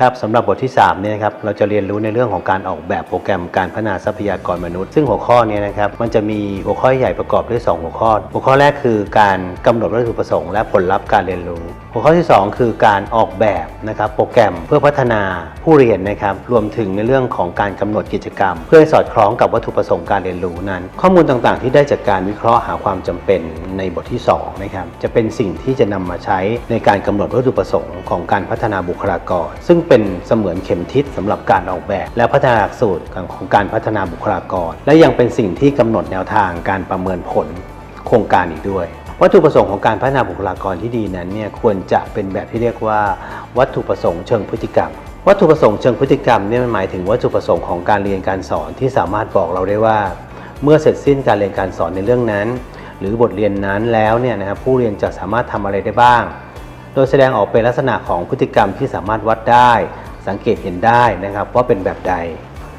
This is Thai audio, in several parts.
ครับสำหรับบทที่3เนี่ยนะครับเราจะเรียนรู้ในเรื่องของการออกแบบโปรแกรมการพัฒนาทรัพยากรมนุษย์ ซึ่งหัวข้อนี้นะครับมันจะมีหัวข้อใหญ่ประกอบด้วย 2 หัวข้อ หัวข้อแรกคือการกำหนดวัตถุประสงค์และผลลัพธ์การเรียนรู้ หัวข้อที่ 2 คือการออกแบบนะครับโปรแกรมเพื่อพัฒนาผู้เรียนนะครับรวมถึงในเรื่องของการกำหนดกิจกรรม เพื่อสอดคล้องกับวัตถุประสงค์การเรียนรู้นั้น ข้อมูลต่างๆ ที่ได้จากการวิเคราะห์หาความจำเป็นในบทที่2นะครับจะเป็นสิ่งที่จะนำมาใช้ในการกำหนดวัตถุประสงค์ของการพัฒนาบุคลากร ซึ่งเป็นเสมือนเข็มทิศสำหรับการออกแบบ และพัฒนาหลักสูตรของการพัฒนาบุคลากร และยังเป็นสิ่งที่กำหนดแนวทางการประเมินผลโครงการอีกด้วย วัตถุประสงค์ของการพัฒนาบุคลากรที่ดีนั้นเนี่ยควรจะเป็นแบบที่เรียกว่า วัตถุประสงค์เชิงพฤติกรรม วัตถุประสงค์เชิงพฤติกรรมเนี่ยมันหมายถึงวัตถุประสงค์ของการเรียนการสอนที่สามารถบอกเราได้ว่า เมื่อเสร็จสิ้นการเรียนการสอนในเรื่องนั้น หรือบทเรียนนั้นแล้วเนี่ยนะครับผู้เรียนจะสามารถทำอะไรได้บ้าง โดยแสดงออกเป็นลักษณะของพฤติกรรมที่สามารถวัดได้ สังเกตเห็นได้นะครับว่าเป็นแบบใด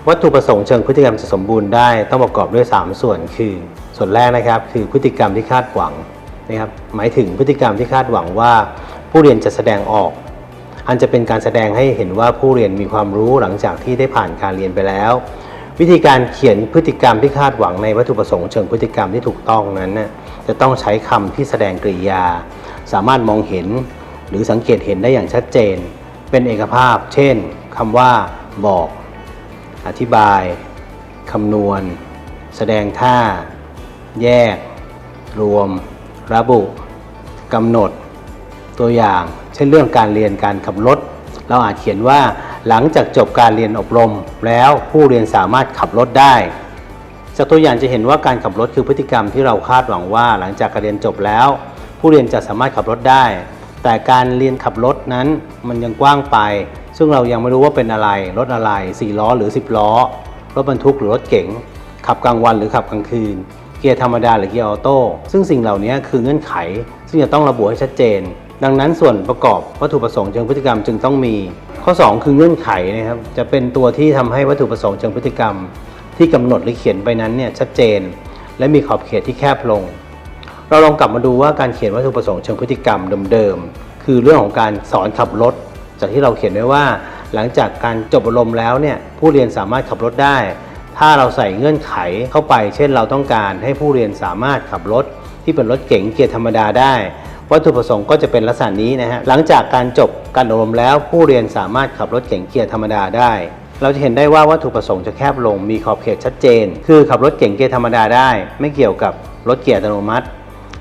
วัตถุประสงค์เชิงพฤติกรรมจะสมบูรณ์ได้ต้องประกอบด้วย 3 ส่วนคือ ส่วนแรกนะครับคือพฤติกรรมที่คาดหวัง นะครับหมายถึงพฤติกรรมที่คาดหวังว่า ผู้เรียนจะแสดงออก อันจะเป็นการแสดงให้เห็นว่าผู้เรียนมีความรู้หลังจากที่ได้ผ่านการเรียนไปแล้ว วิธีการเขียนพฤติกรรมที่คาดหวังในวัตถุประสงค์เชิงพฤติกรรมที่ถูกต้องนั้นนะจะต้องใช้คำที่แสดงกริยา สามารถมองเห็น หรือสังเกตเห็นได้อย่างชัดเจน เป็นเอกภาพ เช่นคำว่าบอก อธิบายคำนวณ แสดงท่า แยก รวม ระบุกำหนดตัวอย่าง เช่นเรื่องการเรียนการขับรถ เราอาจเขียนว่าหลังจากจบการเรียนอบรม แล้วผู้เรียนสามารถขับรถได้จากตัวอย่างจะเห็นว่าการขับรถคือพฤติกรรมที่เราคาดหวังว่า หลังจากการเรียนจบแล้ว ผู้เรียนจะสามารถขับรถได้ แต่การเรียนขับรถนั้นมันยังกว้างไป ซึ่งเรายังไม่รู้ว่าเป็นอะไรรถอะไร4ล้อหรือ 10 ล้อรถบรรทุกหรือรถเก๋งขับกลางวันหรือขับกลางคืน เกียร์ธรรมดาหรือเกียร์ออโต้ซึ่งสิ่งเหล่านี้คือเงื่อนไข ซึ่งจะต้องระบุให้ชัดเจน ดังนั้นส่วนประกอบวัตถุประสงค์เชิงพฤติกรรมจึงต้องมี ข้อ 2 คือเงื่อนไขนะครับจะเป็นตัวที่ทำให้วัตถุประสงค์เชิงพฤติกรรม ที่กำหนดหรือเขียนไปนั้นเนี่ยชัดเจน และมีขอบเขตที่แคบลง เราลองกลับมาดูว่าการเขียนวัตถุประสงค์เชิงพฤติกรรมเดิมๆคือเรื่องของการสอนขับรถ จากที่เราเขียนไว้ว่า หลังจากการจบอบรมแล้วเนี่ยผู้เรียนสามารถขับรถได้ ถ้าเราใส่เงื่อนไขเข้าไป เช่นเราต้องการให้ผู้เรียนสามารถขับรถที่เป็นรถเก๋งเกียร์ธรรมดาได้ วัตถุประสงค์ก็จะเป็นลักษณะนี้นะฮะหลังจากการจบการอบรมแล้วผู้เรียนสามารถขับรถเก๋งเกียร์ธรรมดาได้ เราจะเห็นได้ว่าวัตถุประสงค์จะแคบลงมีขอบเขตชัดเจน คือขับรถเก๋งเกียร์ธรรมดาได้ ไม่เกี่ยวกับรถเกียร์อัตโนมัติ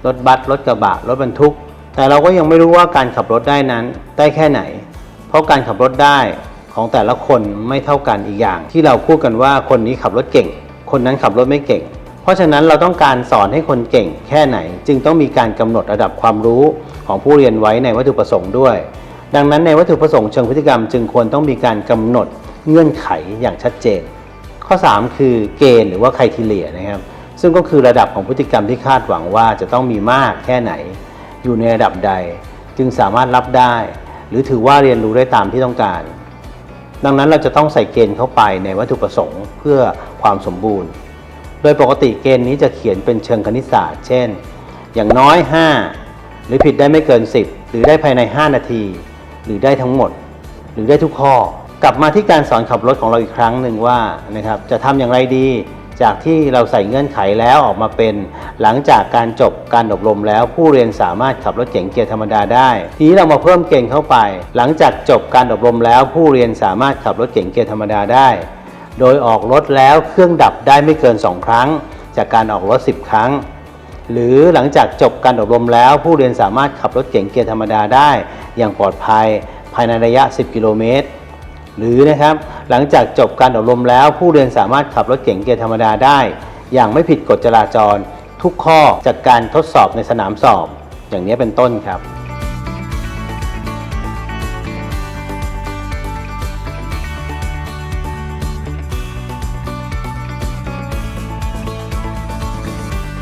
รถบัสรถกระบะ รถบรรทุก แต่เราก็ยังไม่รู้ว่าการขับรถได้นั้นได้แค่ไหน เพราะการขับรถได้ ของแต่ละคนไม่เท่ากันอีกอย่าง ที่เราพูดกันว่าคนนี้ขับรถเก่ง คนนั้นขับรถไม่เก่ง เพราะฉะนั้นเราต้องการสอนให้คนเก่งแค่ไหน จึงต้องมีการกำหนดระดับความรู้ของผู้เรียนไว้ในวัตถุประสงค์ด้วย ดังนั้นในวัตถุประสงค์เชิงพฤติกรรม จึงควรต้องมีการกำหนดเงื่อนไขอย่างชัดเจน ข้อ 3 คือเกณฑ์หรือว่าไคทีเลียนะครับซึ่งก็คือระดับของพฤติกรรมที่คาดหวังว่าจะต้องมีมากแค่ไหน อยู่ในระดับใด จึงสามารถรับได้ หรือถือว่าเรียนรู้ได้ตามที่ต้องการ ดังนั้นเราจะต้องใส่เกณฑ์เข้าไปในวัตถุประสงค์เพื่อความสมบูรณ์ โดยปกติเกณฑ์นี้จะเขียนเป็นเชิงคณิตศาสตร์ เช่น อย่างน้อย 5 หรือผิดได้ไม่เกิน 10 หรือได้ภายใน 5 นาที หรือได้ทั้งหมด หรือได้ทุกข้อ กลับมาที่การสอนขับรถของเราอีกครั้งหนึ่งว่านะครับจะทำอย่างไรดี จากที่เราใส่เงื่อนไขแล้วออกมาเป็น หลังจากการจบการอบรมแล้วผู้เรียนสามารถขับรถเก๋งเกียร์ธรรมดาได้ ทีนี้เรามาเพิ่มเกณฑ์เข้าไป หลังจากจบการอบรมแล้ว ผู้เรียนสามารถขับรถเก๋งเกียร์ธรรมดาได้ โดยออกรถแล้วเครื่องดับได้ไม่เกิน 2 ครั้ง จากการออกรถ 10 ครั้ง หรือหลังจากจบการอบรมแล้ว ผู้เรียนสามารถขับรถเก๋งเกียร์ธรรมดาได้ อย่างปลอดภัยภายในระยะ 10 กิโลเมตร หรือนะครับหลังจากจบการอบรมแล้ว ผู้เรียนสามารถขับรถเก๋งเกียร์ธรรมดาได้ อย่างไม่ผิดกฎจราจร ทุกข้อจากการทดสอบในสนามสอบ อย่างนี้เป็นต้นครับ